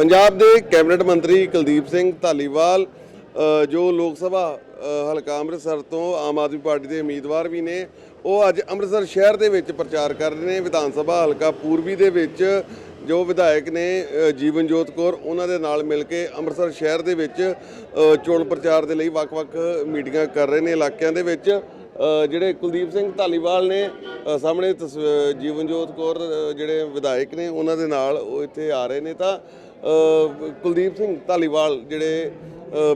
ਪੰਜਾਬ ਦੇ ਕੈਬਨਿਟ ਮੰਤਰੀ ਕੁਲਦੀਪ ਸਿੰਘ ਧਾਲੀਵਾਲ ਜੋ ਲੋਕ ਸਭਾ ਹਲਕਾ ਅੰਮ੍ਰਿਤਸਰ ਤੋਂ ਆਮ ਆਦਮੀ ਪਾਰਟੀ ਦੇ ਉਮੀਦਵਾਰ ਵੀ ਨੇ ਉਹ ਅੱਜ ਅੰਮ੍ਰਿਤਸਰ ਸ਼ਹਿਰ ਦੇ ਵਿੱਚ ਪ੍ਰਚਾਰ ਕਰ ਰਹੇ ਨੇ। ਵਿਧਾਨ ਸਭਾ ਹਲਕਾ ਪੂਰਬੀ ਦੇ ਵਿੱਚ ਜੋ ਵਿਧਾਇਕ ਨੇ ਅ, ਜੀਵਨਜੋਤ ਕੌਰ ਉਹਨਾਂ ਦੇ ਨਾਲ ਮਿਲ ਕੇ ਅੰਮ੍ਰਿਤਸਰ ਸ਼ਹਿਰ ਦੇ ਵਿੱਚ ਚੋਣ ਪ੍ਰਚਾਰ ਦੇ ਲਈ ਵੱਖ-ਵੱਖ ਮੀਟਿੰਗਾਂ ਕਰ ਰਹੇ ਨੇ। ਇਲਾਕਿਆਂ ਦੇ ਵਿੱਚ ਜਿਹੜੇ ਕੁਲਦੀਪ ਸਿੰਘ ਧਾਲੀਵਾਲ ਨੇ ਅ, ਸਾਹਮਣੇ ਤਸਵ- ਜੀਵਨਜੋਤ ਕੌਰ ਜਿਹੜੇ ਵਿਧਾਇਕ ਨੇ ਉਹਨਾਂ ਦੇ ਨਾਲ ਉਹ ਇੱਥੇ ਆ ਰਹੇ ਨੇ ਤਾਂ ਕੁਲਦੀਪ ਸਿੰਘ ਧਾਲੀਵਾਲ ਜਿਹੜੇ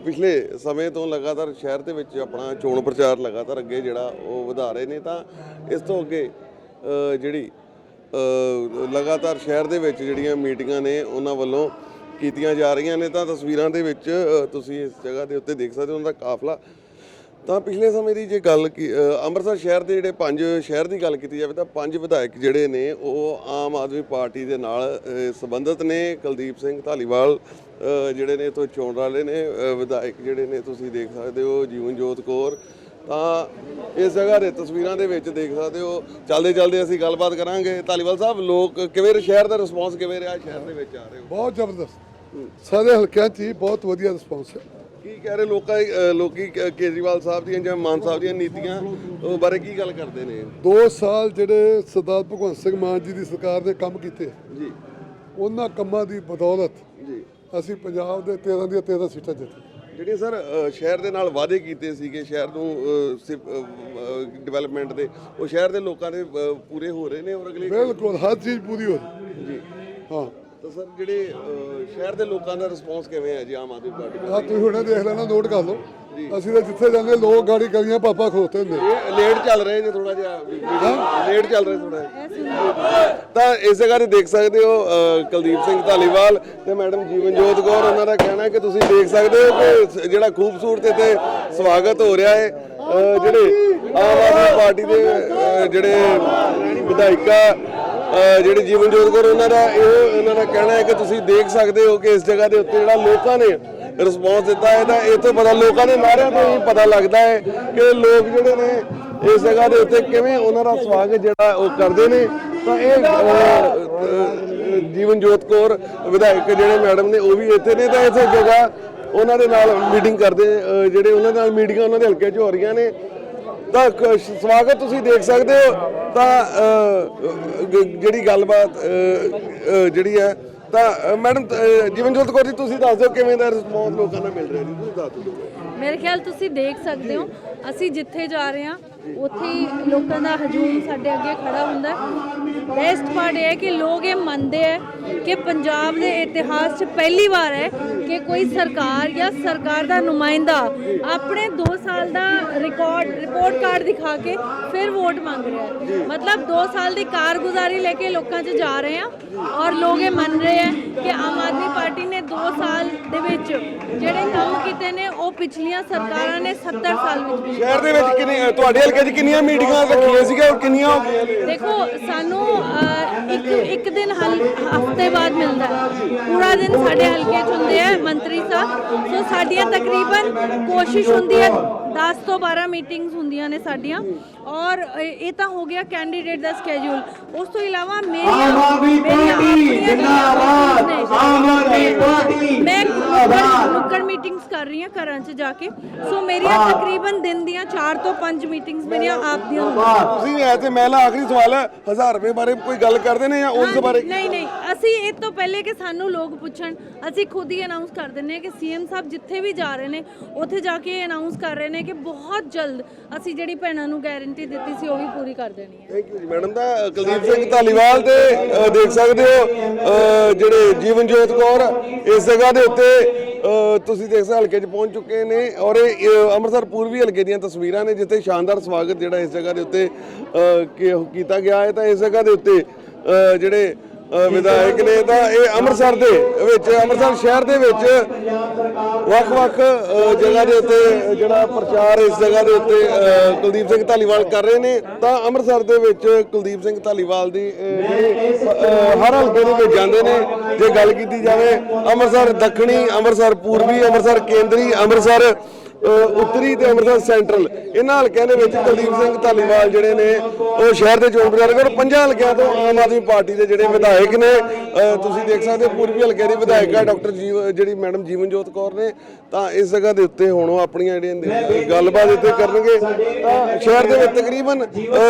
ਪਿਛਲੇ ਸਮੇਂ ਤੋਂ ਲਗਾਤਾਰ ਸ਼ਹਿਰ ਦੇ ਵਿੱਚ ਆਪਣਾ ਚੋਣ ਪ੍ਰਚਾਰ ਲਗਾਤਾਰ ਅੱਗੇ ਜਿਹੜਾ ਉਹ ਵਧਾ ਰਹੇ ਨੇ ਤਾਂ ਇਸ ਤੋਂ ਅੱਗੇ ਜਿਹੜੀ ਲਗਾਤਾਰ ਸ਼ਹਿਰ ਦੇ ਵਿੱਚ ਜਿਹੜੀਆਂ ਮੀਟਿੰਗਾਂ ਨੇ ਉਹਨਾਂ ਵੱਲੋਂ ਕੀਤੀਆਂ ਜਾ ਰਹੀਆਂ ਨੇ ਤਾਂ ਤਸਵੀਰਾਂ ਦੇ ਵਿੱਚ ਤੁਸੀਂ ਇਸ ਜਗ੍ਹਾ ਦੇ ਉੱਤੇ ਦੇਖ ਸਕਦੇ ਹੋ ਉਹਨਾਂ ਦਾ ਕਾਫਲਾ ਤਾਂ ਪਿਛਲੇ ਸਮੇਂ ਦੀ ਜੇ ਗੱਲ ਕੀ ਅ, ਅੰਮ੍ਰਿਤਸਰ ਸ਼ਹਿਰ ਦੇ ਜਿਹੜੇ ਪੰਜ ਸ਼ਹਿਰ ਦੀ ਗੱਲ ਕੀਤੀ ਜਾਵੇ ਤਾਂ ਪੰਜ ਵਿਧਾਇਕ ਜਿਹੜੇ ਨੇ ਉਹ ਆਮ ਆਦਮੀ ਪਾਰਟੀ ਦੇ ਨਾਲ ਅ, ਸੰਬੰਧਿਤ ਨੇ। ਕੁਲਦੀਪ ਸਿੰਘ ਧਾਲੀਵਾਲ ਅ, ਜਿਹੜੇ ਨੇ ਤੋਂ ਚੋਣ ਵਾਲੇ ਨੇ ਅ, ਵਿਧਾਇਕ ਜਿਹੜੇ ਨੇ ਤੁਸੀਂ ਦੇਖ ਸਕਦੇ ਹੋ ਜੀਵਨਜੋਤ ਕੌਰ। ਤਾਂ ਇਸ ਜਗ੍ਹਾ ਦੇ ਤਸਵੀਰਾਂ ਦੇ ਵਿੱਚ ਦੇਖ ਸਕਦੇ ਹੋ ਚੱਲਦੇ ਚੱਲਦੇ ਅਸੀਂ ਗੱਲਬਾਤ ਕਰਾਂਗੇ। ਧਾਲੀਵਾਲ ਸਾਹਿਬ ਲੋਕ ਕਿਵੇਂ ਸ਼ਹਿਰ ਦਾ ਰਿਸਪੌਂਸ ਕਿਵੇਂ ਰਿਹਾ? ਸ਼ਹਿਰ ਦੇ ਵਿੱਚ ਆ ਰਹੇ ਹੋ। ਬਹੁਤ ਜ਼ਬਰਦਸਤ। ਸਾਰੇ ਹਲਕਿਆਂ 'ਚ ਹੀ ਬਹੁਤ ਵਧੀਆ ਰਿਸਪੌਂਸ ਹੈ। ਕੀ ਕਹਿ ਰਹੇ ਲੋਕਾਂ ਲੋਕੀ ਕੇਜਰੀਵਾਲ ਸਾਹਿਬ ਦੀਆਂ ਜਾਂ ਮਾਨ ਸਾਹਿਬ ਦੀਆਂ ਨੀਤੀਆਂ ਉਹ ਬਾਰੇ ਕੀ ਗੱਲ ਕਰਦੇ ਨੇ? 2 ਸਾਲ ਜਿਹੜੇ ਸਰਦਾਰ ਭਗਵੰਤ ਸਿੰਘ ਮਾਨ ਜੀ ਦੀ ਸਰਕਾਰ ਨੇ ਕੰਮ ਕੀਤੇ। ਜੀ। ਉਹਨਾਂ ਕੰਮਾਂ ਦੀ ਬਦੌਲਤ ਜੀ। ਅਸੀਂ ਪੰਜਾਬ ਦੇ 13 ਦੀਆਂ 13 ਸੀਟਾਂ ਜਿੱਤੇ ਜਿਹੜੇ ਸਰ ਸ਼ਹਿਰ ਦੇ ਨਾਲ ਵਾਅਦੇ ਕੀਤੇ ਸੀਗੇ ਸ਼ਹਿਰ ਨੂੰ ਡਿਵੈਲਪਮੈਂਟ ਦੇ ਉਹ ਸ਼ਹਿਰ ਦੇ ਲੋਕਾਂ ਦੇ ਪੂਰੇ ਹੋ ਰਹੇ ਨੇ ਔਰ ਅਗਲੇ ਬਿਲਕੁਲ ਹਰ ਚੀਜ਼ ਪੂਰੀ ਹੋ ਰਹੀ। ਜੀ। ਹਾਂ। ਤਾਂ ਸਰ ਜਿਹੜੇ ਸ਼ਹਿਰ ਦੇ ਲੋਕਾਂ ਦਾ ਰਿਸਪੌਂਸ ਕਿਵੇਂ ਹੈ ਜੀ ਆਮ ਆਦਮੀ ਪਾਰਟੀ ਦਾ? ਆ ਤੁਸੀਂ ਹੁਣੇ ਦੇਖ ਲੈਣਾ ਨੋਟ ਕਰ ਲਓ। ਅਸੀਂ ਤਾਂ ਜਿੱਥੇ ਜਾਂਦੇ ਲੋਕ ਗਾੜੀ ਗਲੀਆਂ ਪਾਪਾ ਖਲੋਤੇ ਹੁੰਦੇ ਇਹ ਲੇਟ ਚੱਲ ਰਹੇ ਨੇ ਥੋੜਾ ਜਿਹਾ ਲੇਟ ਚੱਲ ਰਹੇ ਥੋੜਾ ਤਾਂ ਇਸ ਜਗ੍ਹਾ ਤੇ ਦੇਖ ਸਕਦੇ ਹੋ ਅ, ਕੁਲਦੀਪ ਸਿੰਘ ਧਾਲੀਵਾਲ ਤੇ ਮੈਡਮ ਜੀਵਨਜੋਤ ਕੌਰ ਉਹਨਾਂ ਦਾ ਕਹਿਣਾ ਹੈ ਕਿ ਤੁਸੀਂ ਦੇਖ ਸਕਦੇ ਹੋ ਕਿ ਸ- ਜਿਹੜਾ ਖੂਬਸੂਰਤ ਇੱਥੇ ਸਵਾਗਤ ਹੋ ਰਿਹਾ ਹੈ। ਅ, ਜਿਹੜੇ ਆਮ ਆਦਮੀ ਪਾਰਟੀ ਦੇ ਅ, ਜਿਹੜੇ ਵਿਧਾਇਕਾ ਜਿਹੜੇ ਜੀਵਨ ਜੋਤ ਕੌਰ ਉਹਨਾਂ ਦਾ, ਇਹ ਉਹਨਾਂ ਦਾ ਕਹਿਣਾ ਹੈ ਕਿ ਤੁਸੀਂ ਦੇਖ ਸਕਦੇ ਹੋ ਕਿ ਇਸ ਜਗ੍ਹਾ ਦੇ ਉੱਤੇ ਜਿਹੜਾ ਲੋਕਾਂ ਨੇ ਰਿਸਪੌਂਸ ਦਿੱਤਾ ਹੈ, ਤਾਂ ਇਹ ਤੋਂ ਪਤਾ ਲੋਕਾਂ ਦੇ ਨਾਰਿਆਂ ਤੋਂ ਹੀ ਪਤਾ ਲੱਗਦਾ ਹੈ ਕਿ ਲੋਕ ਜਿਹੜੇ ਨੇ ਇਸ ਜਗ੍ਹਾ ਦੇ ਉੱਤੇ ਕਿਵੇਂ ਉਹਨਾਂ ਦਾ ਸਵਾਗਤ ਜਿਹੜਾ ਉਹ ਕਰਦੇ ਨੇ। ਤਾਂ ਇਹ ਜੀਵਨ ਜੋਤ ਕੌਰ ਵਿਧਾਇਕ ਜਿਹੜੇ ਮੈਡਮ ਨੇ, ਉਹ ਵੀ ਇੱਥੇ ਨੇ, ਤਾਂ ਇਸੇ ਜਗ੍ਹਾ ਉਹਨਾਂ ਦੇ ਨਾਲ ਮੀਟਿੰਗ ਕਰਦੇ ਜਿਹੜੇ ਉਹਨਾਂ ਨਾਲ ਮੀਟਿੰਗਾਂ ਉਹਨਾਂ ਦੇ ਹਲਕੇ 'ਚ ਹੋ ਰਹੀਆਂ ਨੇ। ਤਾਂ ਸਵਾਗਤ ਤੁਸੀਂ ਦੇਖ ਸਕਦੇ ਹੋ। ਤਾਂ ਜਿਹੜੀ ਗੱਲਬਾਤ ਜਿਹੜੀ ਹੈ ਤਾਂ ਮੈਡਮ ਅ, ਜੀਵਨਜੋਤ ਕੌਰ ਜੀ ਤੁਸੀਂ ਦੱਸ ਦਿਓ ਕਿਵੇਂ ਦਾ ਰਿਸਪੌਂਸ ਲੋਕਾਂ ਦਾ ਮਿਲ ਰਿਹਾ ਜੀ? ਤੁਸੀਂ ਦੱਸ ਦਿਓ। ਮੇਰੇ ਖਿਆਲ ਤੁਸੀਂ ਦੇਖ ਸਕਦੇ ਹੋ ਅਸੀਂ ਜਿੱਥੇ ਜਾ ਰਹੇ ਹਾਂ ਉੱਥੇ ਹੀ ਲੋਕਾਂ ਦਾ ਹਜੂਮ ਸਾਡੇ ਅੱਗੇ ਖੜਾ ਹੁੰਦਾ ਬੈਸਟ ਪਾਰਟ ਇਹ ਹੈ ਕਿ ਲੋਕ ਇਹ ਮੰਨਦੇ ਹੈ ਕਿ ਪੰਜਾਬ ਦੇ ਇਤਿਹਾਸ 'ਚ ਪਹਿਲੀ ਵਾਰ ਹੈ ਕਿ ਕੋਈ ਸਰਕਾਰ ਜਾਂ ਸਰਕਾਰ ਦਾ ਨੁਮਾਇੰਦਾ ਆਪਣੇ 2 ਸਾਲ ਦਾ ਰਿਕਾਰਡ ਰਿਪੋਰਟ ਕਾਰਡ ਦਿਖਾ ਕੇ ਫਿਰ ਵੋਟ ਮੰਗ ਰਿਹਾ ਹੈ। ਮਤਲਬ 2 ਸਾਲ ਦੀ ਕਾਰਗੁਜ਼ਾਰੀ ਲੈ ਕੇ ਲੋਕਾਂ 'ਚ ਜਾ ਰਹੇ ਹਾਂ ਔਰ ਲੋਕ ਇਹ ਮੰਨ ਰਹੇ ਹੈ ਕਿ ਆਮ ਆਦਮੀ ਪਾਰਟੀ ਨੇ 2 ਸਾਲ ਦੇ ਵਿੱਚ ਜਿਹੜੇ ਕੰਮ ਕੀਤੇ ਨੇ ਉਹ ਪਿਛਲੀਆਂ ਸਰਕਾਰਾਂ ਨੇ 70 ਸਾਲ ਵਿੱਚ ਸ਼ਹਿਰ ਦੇ ਵਿੱਚ ਕਿੰਨੀ ਤੁਹਾਡੇ ਹਲਕੇ 'ਚ ਕਿੰਨੀਆਂ ਮੀਟਿੰਗਾਂ ਰੱਖੀਆਂ ਸੀਗੀਆਂ ਔਰ ਕਿੰਨੀਆਂ ਦੇਖੋ ਸਾਨੂੰ ਇੱਕ ਇੱਕ ਦਿਨ ਹਲ ਹਫ਼ਤੇ ਬਾਅਦ ਮਿਲਦਾ ਹੈ। ਪੂਰਾ ਦਿਨ ਸਾਡੇ ਹਲਕੇ ਚ ਹੁੰਦੇ ਆ ਮੰਤਰੀ ਸਾਹਿਬ। ਸੋ ਸਾਡੀਆਂ ਤਕਰੀਬਨ ਕੋਸ਼ਿਸ਼ ਹੁੰਦੀ ਹੈ 10 ਤੋਂ 12 ਮੀਟਿੰਗਸ ਹੁੰਦੀਆਂ ਨੇ ਸਾਡੀਆਂ। ਔਰ ਇਹ ਤਾਂ ਹੋ ਗਿਆ ਕੈਂਡੀਡੇਟ ਦਾ ਸਕੇਜੂਲ ਉਸ ਤੋਂ ਇਲਾਵਾ ਮੇਰੀਆਂ ਆਮ ਆਦਮੀ ਪਾਰਟੀ ਜ਼ਿੰਦਾਬਾਦ। ਆਮ ਆਦਮੀ ਪਾਰਟੀ ਮੈਂ। ਨੁੱਕੜ ਮੀਟਿੰਗਸ ਕਰ ਰਹੀ ਹਾਂ ਘਰਾਂ 'ਚ ਜਾ ਕੇ। ਸੋ ਮੇਰੀਆਂ ਤਕਰੀਬਨ ਦਿਨ ਦੀਆਂ 4 ਤੋਂ 5 ਮੀਟਿੰਗਸ ਮੇਰੀਆਂ ਆਪ ਦੀਆਂ ਹੁੰਦੀਆਂ। ਤੁਸੀਂ ਐ ਤੇ ਮਹਿਲਾ ਆਖਰੀ ਸਵਾਲ ਹੈ 1000 ਰੁਪਏ ਬਾਰੇ ਕੋਈ ਗੱਲ ਕਰਦੇ ਨੇ ਜਾਂ ਉਸ ਬਾਰੇ? ਨਹੀਂ ਨਹੀਂ। ਅਸੀਂ ਇਹ ਤੋਂ ਪਹਿਲੇ ਕਿ ਸਾਨੂੰ ਲੋਕ ਪੁੱਛਣ, ਅਸੀਂ ਖੁਦ ਹੀ ਅਨਾਉਂਸ ਕਰ ਦਿੰਨੇ ਹਾਂ ਕਿ ਸੀਐਮ ਸਾਹਿਬ ਜਿੱਥੇ ਵੀ ਜਾ ਰਹੇ ਨੇ, ਉੱਥੇ ਜਾ ਕੇ ਅਨਾਉਂਸ ਕਰ ਰਹੇ ਨੇ ਕਿ ਬਹੁਤ ਜਲਦ ਅਸੀਂ ਜਿਹੜੀ ਭੈਣਾਂ ਨੂੰ ਗਾਰੰਟੀ ਦਿੱਤੀ ਸੀ, ਉਹ ਵੀ ਪੂਰੀ ਕਰ ਦੇਣੀ ਹੈ। ਥੈਂਕ ਯੂ ਜੀ। ਮੈਡਮ ਦਾ ਕੁਲਦੀਪ ਸਿੰਘ ਧਾਲੀਵਾਲ ਤੇ ਦੇਖ ਸਕਦੇ ਹੋ ਜਿਹੜੇ ਜੀਵਨਜੋਤ ਕੌਰ, ਇਸ ਜਗ੍ਹਾ ਦੇ ਉੱਤੇ ਤੁਸੀਂ ਦੇਖ ਸਕਦੇ ਹਲਕੇ 'ਚ ਪਹੁੰਚ ਚੁੱਕੇ ਨੇ ਔਰ ਇਹ ਅੰਮ੍ਰਿਤਸਰ ਪੂਰਬੀ ਹਲਕੇ ਦੀਆਂ ਤਸਵੀਰਾਂ ਨੇ, ਜਿੱਥੇ ਸ਼ਾਨਦਾਰ ਸਵਾਗਤ ਜਿਹੜਾ ਇਸ ਜਗ੍ਹਾ ਦੇ ਉੱਤੇ ਕੀਤਾ ਗਿਆ ਹੈ। ਤਾਂ ਇਸ ਜਗ੍ਹਾ ਦੇ ਉੱਤੇ ਜਿਹੜੇ ਵਿਧਾਇਕ ਨੇ ਤਾਂ ਇਹ ਅੰਮ੍ਰਿਤਸਰ ਦੇ ਵਿੱਚ ਅੰਮ੍ਰਿਤਸਰ ਸ਼ਹਿਰ ਦੇ ਵਿੱਚ ਵੱਖ-ਵੱਖ ਜਗ੍ਹਾ ਦੇ ਉੱਤੇ ਜਿਹੜਾ ਪ੍ਰਚਾਰ ਇਸ ਜਗ੍ਹਾ ਦੇ ਉੱਤੇ ਅ, ਕੁਲਦੀਪ ਸਿੰਘ ਧਾਲੀਵਾਲ ਕਰ ਰਹੇ ਨੇ। ਤਾਂ ਅੰਮ੍ਰਿਤਸਰ ਦੇ ਵਿੱਚ ਕੁਲਦੀਪ ਸਿੰਘ ਧਾਲੀਵਾਲ ਦੀ ਹਰ ਹਲਕੇ ਦੇ ਵਿੱਚ ਜਾਂਦੇ ਨੇ। ਜੇ ਗੱਲ ਕੀਤੀ ਜਾਵੇ ਅੰਮ੍ਰਿਤਸਰ ਦੱਖਣੀ ਅੰਮ੍ਰਿਤਸਰ ਪੂਰਬੀ ਅੰਮ੍ਰਿਤਸਰ ਕੇਂਦਰੀ ਅੰਮ੍ਰਿਤਸਰ ਉੱਤਰੀ ਤੇ ਅੰਮ੍ਰਿਤਸਰ ਸੈਂਟਰਲ। ਇਹਨਾਂ ਹਲਕਿਆਂ ਦੇ ਵਿੱਚ ਕੁਲਦੀਪ ਸਿੰਘ ਧਾਲੀਵਾਲ ਜਿਹੜੇ ਨੇ, ਉਹ ਸ਼ਹਿਰ ਦੇ ਚੋਣ ਪ੍ਰਚਾਰ ਔਰ ਪੰਜਾਂ ਹਲਕਿਆਂ ਤੋਂ ਆਮ ਆਦਮੀ ਪਾਰਟੀ ਦੇ ਜਿਹੜੇ ਵਿਧਾਇਕ ਨੇ ਤੁਸੀਂ ਦੇਖ ਸਕਦੇ ਹੋ, ਪੂਰਬੀ ਹਲਕੇ ਦੀ ਵਿਧਾਇਕਾ ਡਾਕਟਰ ਜੀਵ, ਜਿਹੜੀ ਮੈਡਮ ਜੀਵਨਜੋਤ ਕੌਰ ਨੇ। ਤਾਂ ਇਸ ਜਗ੍ਹਾ ਦੇ ਉੱਤੇ ਹੁਣ ਉਹ ਆਪਣੀਆਂ ਜਿਹੜੀਆਂ ਗੱਲਬਾਤ ਇੱਥੇ ਕਰਨਗੇ। ਤਾਂ ਸ਼ਹਿਰ ਦੇ ਵਿੱਚ ਤਕਰੀਬਨ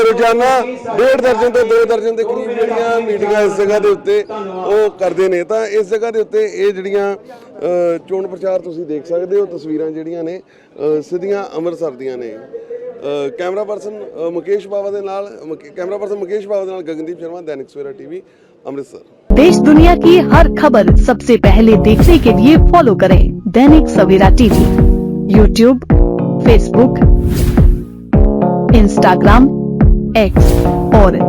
ਰੋਜ਼ਾਨਾ ਡੇਢ ਦਰਜਨ ਤੋਂ ਦੋ ਦਰਜਨ ਦੇ ਕਰੀਬ ਜਿਹੜੀਆਂ ਮੀਟਿੰਗਾਂ ਇਸ ਜਗ੍ਹਾ ਦੇ ਉੱਤੇ ਉਹ ਕਰਦੇ ਨੇ। ਤਾਂ ਇਸ ਜਗ੍ਹਾ ਦੇ ਉੱਤੇ ਇਹ ਜਿਹੜੀਆਂ ਚੋਣ ਪ੍ਰਚਾਰ ਤੁਸੀਂ ਦੇਖ ਸਕਦੇ ਹੋ ਤਸਵੀਰਾਂ ਜਿਹੜੀਆਂ ਨੇ ਅ, ਸਿੱਧੀਆਂ ਅੰਮ੍ਰਿਤਸਰ ਦੀਆਂ ਨੇ ਅ, ਕੈਮਰਾ ਪਰਸਨ ਅ, ਮੁਕੇਸ਼ ਬਾਵਾ ਦੇ ਨਾਲ ਮੁਕੇ- ਕੈਮਰਾ ਪਰਸਨ ਮੁਕੇਸ਼ ਬਾਵਾ ਦੇ ਨਾਲ ਗਗਨਦੀਪ ਸ਼ਰਮਾ ਦੈਨਿਕ ਸਵੇਰਾ ਟੀਵੀ ਅੰਮ੍ਰਿਤਸਰ देश दुनिया की हर खबर सबसे पहले देखने के लिए फॉलो करें Dainik Savera TV YouTube Facebook Instagram X और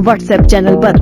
व्हाट्सएप चैनल पर।